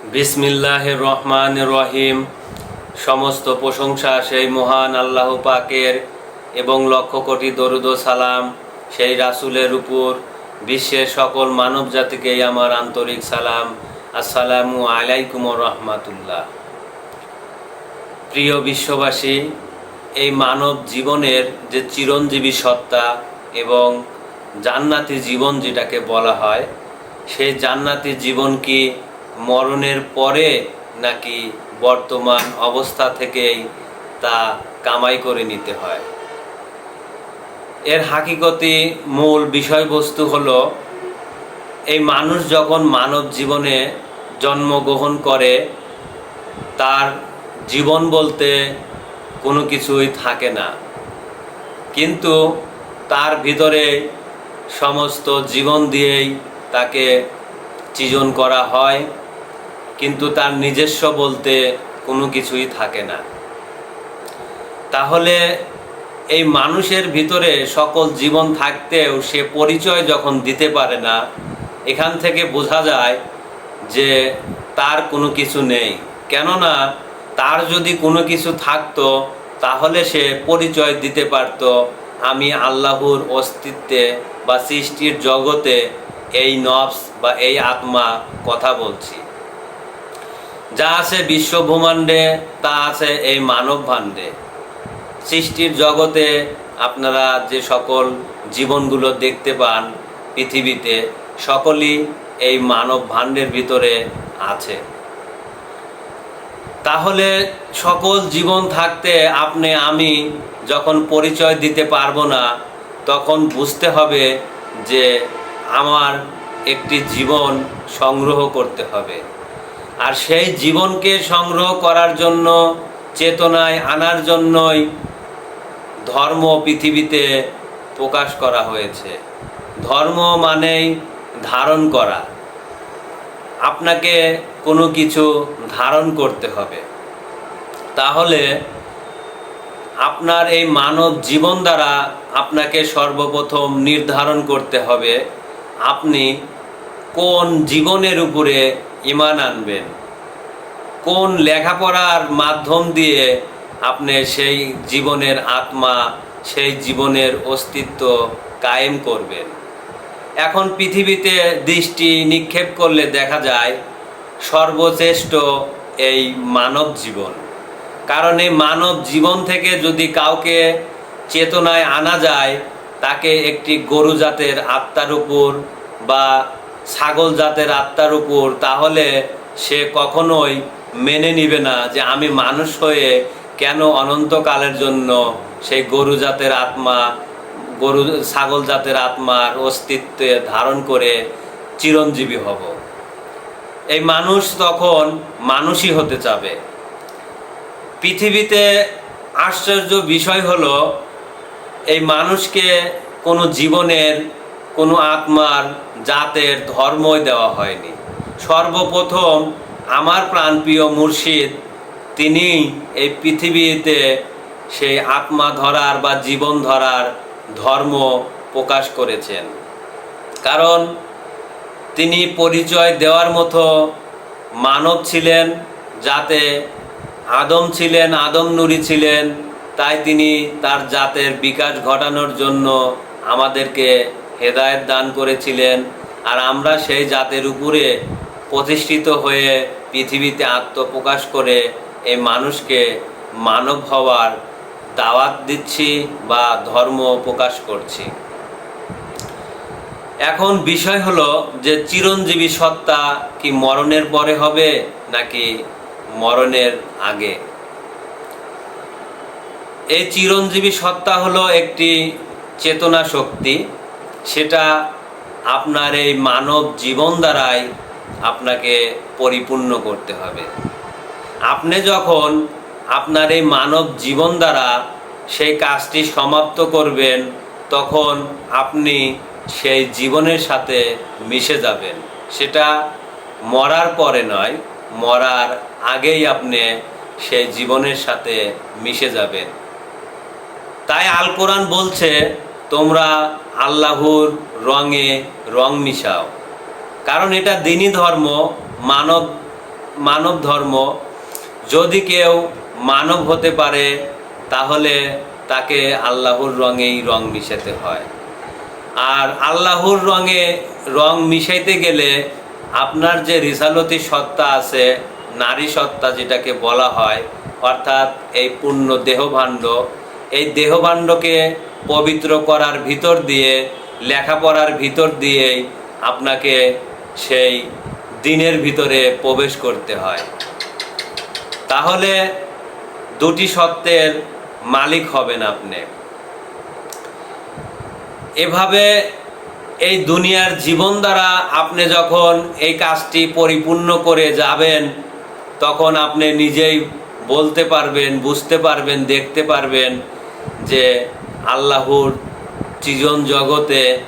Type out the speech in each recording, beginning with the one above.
বিসমিল্লাহ রহমান রহিম। সমস্ত প্রশংসা সেই মহান আল্লাহ পাকের এবং লক্ষ কোটি দরুদ সালাম সেই রাসুলের উপর। বিশ্বের সকল মানব জাতিকেই আমার আন্তরিক সালাম। আসসালামু আলাইকুম রহমাতুল্লাহ। প্রিয় বিশ্ববাসী, এই মানব জীবনের যে চিরঞ্জীবী সত্তা এবং জান্নাতি জীবন যেটাকে বলা হয়, সেই জান্নাতি জীবন কি মরণের পরে নাকি বর্তমান অবস্থা থেকেই তা কামাই করে নিতে হয়। এর হাকিকতি মূল বিষয়বস্তু হলো, এই মানুষ যখন মানব জীবনে জন্মগ্রহণ করে, তার জীবন বলতে কোনো কিছুই থাকে না। কিন্তু তার ভিতরে সমস্ত জীবন দিয়েই তাকে সৃজন করা হয়। কিন্তু তার নিজস্ব বলতে কোনো কিছুই থাকে না। তাহলে এই মানুষের ভিতরে সকল জীবন থাকতেও সে পরিচয় যখন দিতে পারে না, এখান থেকে বোঝা যায় যে তার কোনো কিছু নেই। কেননা তার যদি কোনো কিছু থাকতো, তাহলে সে পরিচয় দিতে পারত, আমি আল্লাহর অস্তিত্বে বা সৃষ্টির জগতে এই নফস বা এই আত্মা কথা বলছি। যা আছে বিশ্ব ব্রহ্মাণ্ডে তা আছে এই মানব ভাণ্ডে সৃষ্টির জগতে আপনারা যে সকল জীবনগুলো দেখতে পান পৃথিবীতে, সকলই এই মানব ভাণ্ডের ভিতরে আছে। তাহলে সকল জীবন থাকতে আপনি, আমি যখন পরিচয় দিতে পারব না, তখন বুঝতে হবে যে আমার একটি জীবন সংগ্রহ করতে হবে। আর সেই জীবনকে সংগ্রহ করার জন্য, চেতনায় আনার জন্যই ধর্ম পৃথিবীতে প্রকাশ করা হয়েছে। ধর্ম মানেই ধারণ করা। আপনাকে কোনো কিছু ধারণ করতে হবে। তাহলে আপনার এই মানব জীবন দ্বারা আপনাকে সর্বপ্রথম নির্ধারণ করতে হবে, আপনি কোন জীবনের উপরে ইমান আনবেন? কোন লেখাপড়ার মাধ্যম দিয়ে আপনি সেই জীবনের আত্মা, সেই জীবনের অস্তিত্ব কায়েম করবেন? এখন পৃথিবীতে দৃষ্টি নিক্ষেপ করলে দেখা যায় সর্বশ্রেষ্ঠ এই মানব জীবন। কারণ এই মানব জীবন থেকে যদি কাউকে চেতনায় আনা যায়, তাকে একটি গরু জাতের আত্মার উপর বা ছাগল জাতের আত্মার উপর, তাহলে সে কখনোই মেনে নিবে না যে আমি মানুষ হয়ে কেন অনন্তকালের জন্য সেই গরু জাতের আত্মা, গরু, ছাগল জাতের আত্মার অস্তিত্বে ধারণ করে চিরঞ্জীবী হব। এই মানুষ তখন মানুষই হতে চাবে। পৃথিবীতে আশ্চর্য বিষয় হলো, এই মানুষকে কোনো জীবনের, কোনো আত্মার জাতের ধর্মই দেওয়া হয়নি। সর্বপ্রথম আমার প্রাণপ্রিয় মুর্শিদ, তিনি এই পৃথিবীতে সেই আত্মা ধরার বা জীবন ধরার ধর্ম প্রকাশ করেছেন। কারণ তিনি পরিচয় দেওয়ার মতো মানব ছিলেন, যাতে আদম ছিলেন, আদম নুরি ছিলেন, তাই তিনি তার জাতের বিকাশ ঘটানোর জন্য আমাদেরকে হেদায়েত দান করেছিলেন। আর আমরা সেই জাতের উপরে প্রতিষ্ঠিত হয়ে পৃথিবীতে আত্মপ্রকাশ করে এই মানুষকে মানব হওয়ার দাওয়াত দিচ্ছি বা ধর্ম প্রকাশ করছি। এখন বিষয় হলো যে চিরঞ্জীবী সত্তা কি মরণের পরে হবে নাকি মরণের আগে? এই চিরঞ্জীবী সত্তা হলো একটি চেতনা শক্তি। সেটা আপনার এই মানব জীবন দ্বারাই আপনাকে পরিপূর্ণ করতে হবে। আপনি যখন আপনার এই মানব জীবন দ্বারা সেই কাজটি সমাপ্ত করবেন, তখন আপনি সেই জীবনের সাথে মিশে যাবেন। সেটা মরার পরে নয়, মরার আগেই আপনি সেই জীবনের সাথে মিশে যাবেন। তাই আল কোরআন বলছে তোমরা আল্লাহর রঙে রং মিশাও। কারণ এটা দিনই ধর্ম, মানব মানব ধর্ম। যদি কেউ মানব হতে পারে, তাহলে তাকে আল্লাহর রঙেই রং মিশাতে হয়। আর আল্লাহর রঙে রং মিশাইতে গেলে আপনার যে রিসালতি সত্তা আছে, নারী সত্তা যেটাকে বলা হয়, অর্থাৎ এই পূর্ণ দেহভাণ্ড এই দেহভাণ্ডকে পবিত্র করার ভিতর দিয়ে, লেখাপড়ার ভিতর দিয়েই আপনাকে সেই দিনের ভিতরে প্রবেশ করতে হয়। তাহলে দুটি সত্ত্বের মালিক হবেন আপনি। এভাবে এই দুনিয়ার জীবন দ্বারা আপনি যখন এই কাজটি পরিপূর্ণ করে যাবেন, তখন আপনি নিজেই বলতে পারবেন, বুঝতে পারবেন, দেখতে পারবেন যে আল্লাহর সৃজন জগতে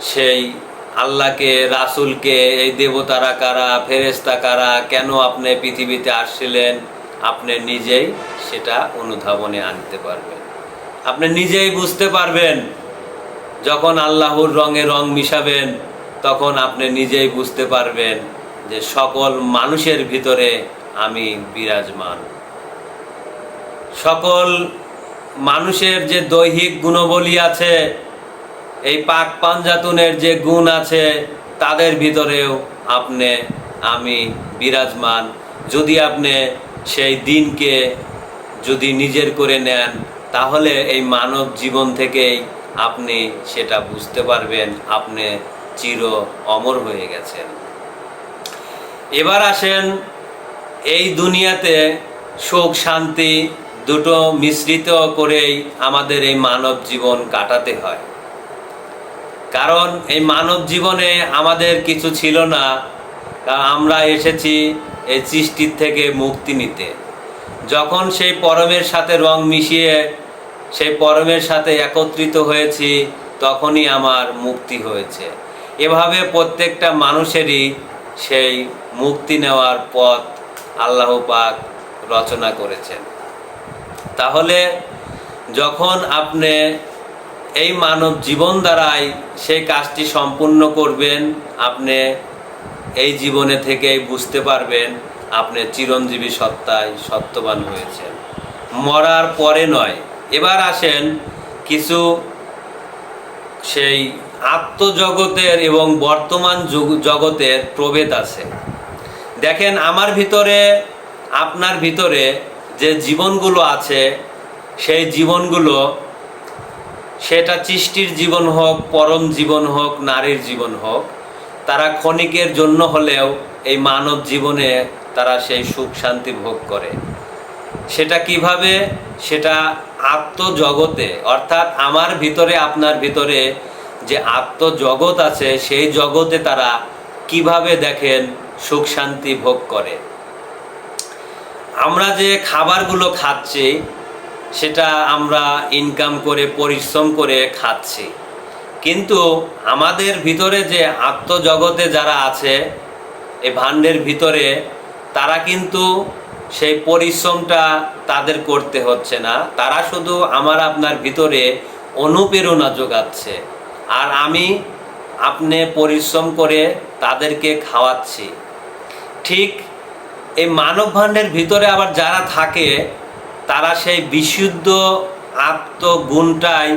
সেই আল্লাহকে, রাসূলকে, এই দেবতারা কারা ফেরেস্তা কারা, কেন আপনি পৃথিবীতে আসছিলেন? আপনি নিজেই সেটা অনুধাবনে আনতে পারবেন। আপনি নিজেই বুঝতে পারবেন, যখন আল্লাহর রঙে রং মিশাবেন, তখন আপনি নিজেই বুঝতে পারবেন যে সকল মানুষের ভিতরে আমি বিরাজমান। সকল মানুষের যে দৈহিক গুণবলী আছে, এই পাক পাঞ্জাতুনের যে গুণ আছে, তাদের ভিতরেও আপনি, আমি বিরাজমান। যদি আপনি সেই দিনকে যদি নিজের করে নেন, তাহলে এই মানব জীবন থেকেই আপনি সেটা বুঝতে পারবেন, আপনি চির অমর হয়ে গেছেন। এবার আসেন এই দুনিয়াতে সুখ, শান্তি দুটো মিশ্রিত করেই আমাদের এই মানব জীবন কাটাতে হয়। কারণ এই মানব জীবনে আমাদের কিছু ছিল না আমরা এসেছি এই সৃষ্টির থেকে মুক্তি নিতে। যখন সেই পরমের সাথে রং মিশিয়ে সেই পরমের সাথে একত্রিত হয়েছি, তখনই আমার মুক্তি হয়েছে। এভাবে প্রত্যেকটা মানুষেরই সেই মুক্তি নেওয়ার পথ আল্লাহ পাক রচনা করেছেন। তাহলে যখন আপনি এই মানব জীবন দ্বারাই সেই কাজটি সম্পূর্ণ করবেন, আপনি এই জীবনে থেকেই বুঝতে পারবেন আপনি চিরঞ্জীবী সত্তায় সত্যবান হয়েছেন। মরার পরে নয়। এবার আসেন কিছু সেই আত্মজগতের এবং বর্তমান জগতের প্রভেদ আছে। দেখেন, আমার ভিতরে, আপনার ভিতরে যে জীবনগুলো আছে, সেই জীবনগুলো সেটা সৃষ্টির জীবন হোক, পরম জীবন হোক, নারীর জীবন হোক, তারা ক্ষণিকের জন্য হলেও এই মানব জীবনে তারা সেই সুখ শান্তি ভোগ করে। সেটা কীভাবে? সেটা আত্মজগতে। অর্থাৎ আমার ভিতরে, আপনার ভিতরে যে আত্মজগৎ আছে, সেই জগতে তারা কীভাবে দেখেন সুখ শান্তি ভোগ করে? আমরা যে খাবারগুলো খাচ্ছি, সেটা আমরা ইনকাম করে, পরিশ্রম করে খাচ্ছি। কিন্তু আমাদের ভিতরে যে আত্মজগতে যারা আছে এই ভাণ্ডের ভিতরে, তারা কিন্তু সেই পরিশ্রমটা তাদের করতে হচ্ছে না। তারা শুধু আমার আপনার ভিতরে অনুপ্রেরণা যোগাচ্ছে। আর আমি আপনি পরিশ্রম করে তাদেরকে খাওয়াচ্ছি। ঠিক এই মানব ভাণ্ডের ভিতরে আবার যারা থাকে, তারা সেই বিশুদ্ধ আত্মগুণটাই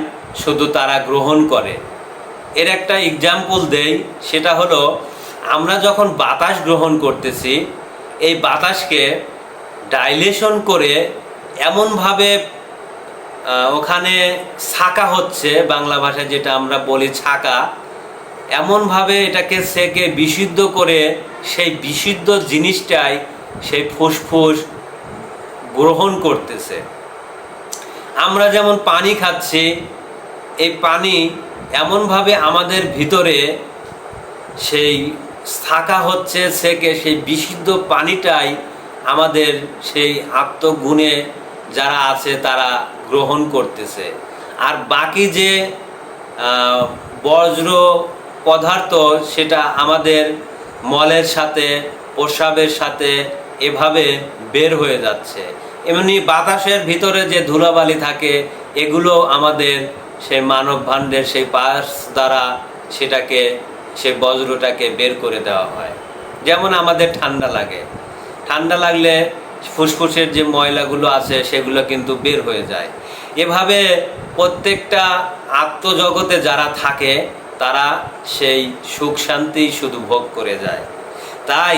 শুধু তারা গ্রহণ করে। এর একটা এক্সাম্পল দেই, সেটা হলো, আমরা যখন বাতাস গ্রহণ করতেছি, এই বাতাসকে ডাইলেশন করে এমনভাবে ওখানে ছাকা হচ্ছে, বাংলা ভাষায় যেটা আমরা বলি ছাকা, এমনভাবে এটাকে সেকে বিশুদ্ধ করে সেই বিশুদ্ধ জিনিসটাই সেই ফুসফুস গ্রহণ করতেছে। আমরা যেমন পানি খাচ্ছি, এই পানি এমনভাবে আমাদের ভিতরে সেই থাকা হচ্ছে সেকে সেই বিশুদ্ধ পানিটাই আমাদের সেই আত্মগুণে যারা আছে তারা গ্রহণ করতেছে। আর বাকি যে বজ্র পদার্থ সেটা আমাদের মলের সাথে প্রস্রাবের সাথে এভাবে বের হয়ে যাচ্ছে। এমনি বাতাসের ভিতরে যে ধুলাবালি থাকে, এগুলো আমাদের সেই মানব ভাণ্ডের সেই পাশ দ্বারা সেটাকে সে বজ্রটাকে বের করে দেওয়া হয়। যেমন আমাদের ঠান্ডা লাগে। ঠান্ডা লাগলে ফুসফুসের যে ময়লাগুলো আছে, সেগুলো কিন্তু বের হয়ে যায়। এভাবে প্রত্যেকটা আত্মজগতে যারা থাকে, তারা সেই সুখ শান্তি শুধু ভোগ করে যায়। তাই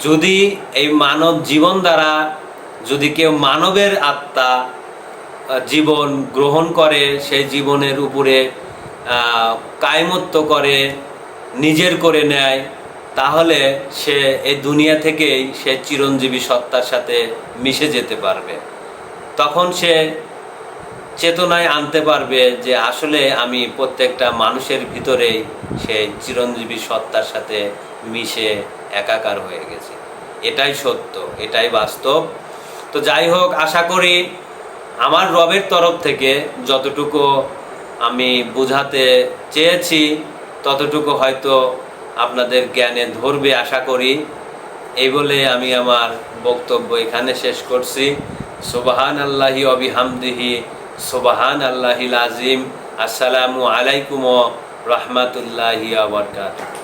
যদি এই মানব জীবন দ্বারা যদি কেউ মানবের আত্মা জীবন গ্রহণ করে সেই জীবনের উপরে কায়মত্ব করে, নিজের করে নেয়, তাহলে সে এই দুনিয়া থেকেই সে চিরঞ্জীবী সত্তার সাথে মিশে যেতে পারবে। তখন সে চেতনায় আনতে পারবে যে আসলে আমি প্রত্যেকটা মানুষের ভিতরেই সে চিরঞ্জীবী সত্তার সাথে মিশে একাকার হয়ে গেছে। এটাই সত্য, এটাই বাস্তব। তো যাই হোক, আশা করি আমার রবের তরফ থেকে যতটুকু আমি বোঝাতে চেয়েছি, ততটুকু হয়তো আপনাদের জ্ঞানে ধরবে আশা করি। এই বলে আমি আমার বক্তব্য এখানে শেষ করছি। সুবাহান আল্লাহি অবিহামদিহি সুবাহান আল্লাহিল আজিম আসসালামু আলাইকুম রহমাতুল্লাহি আবরকাত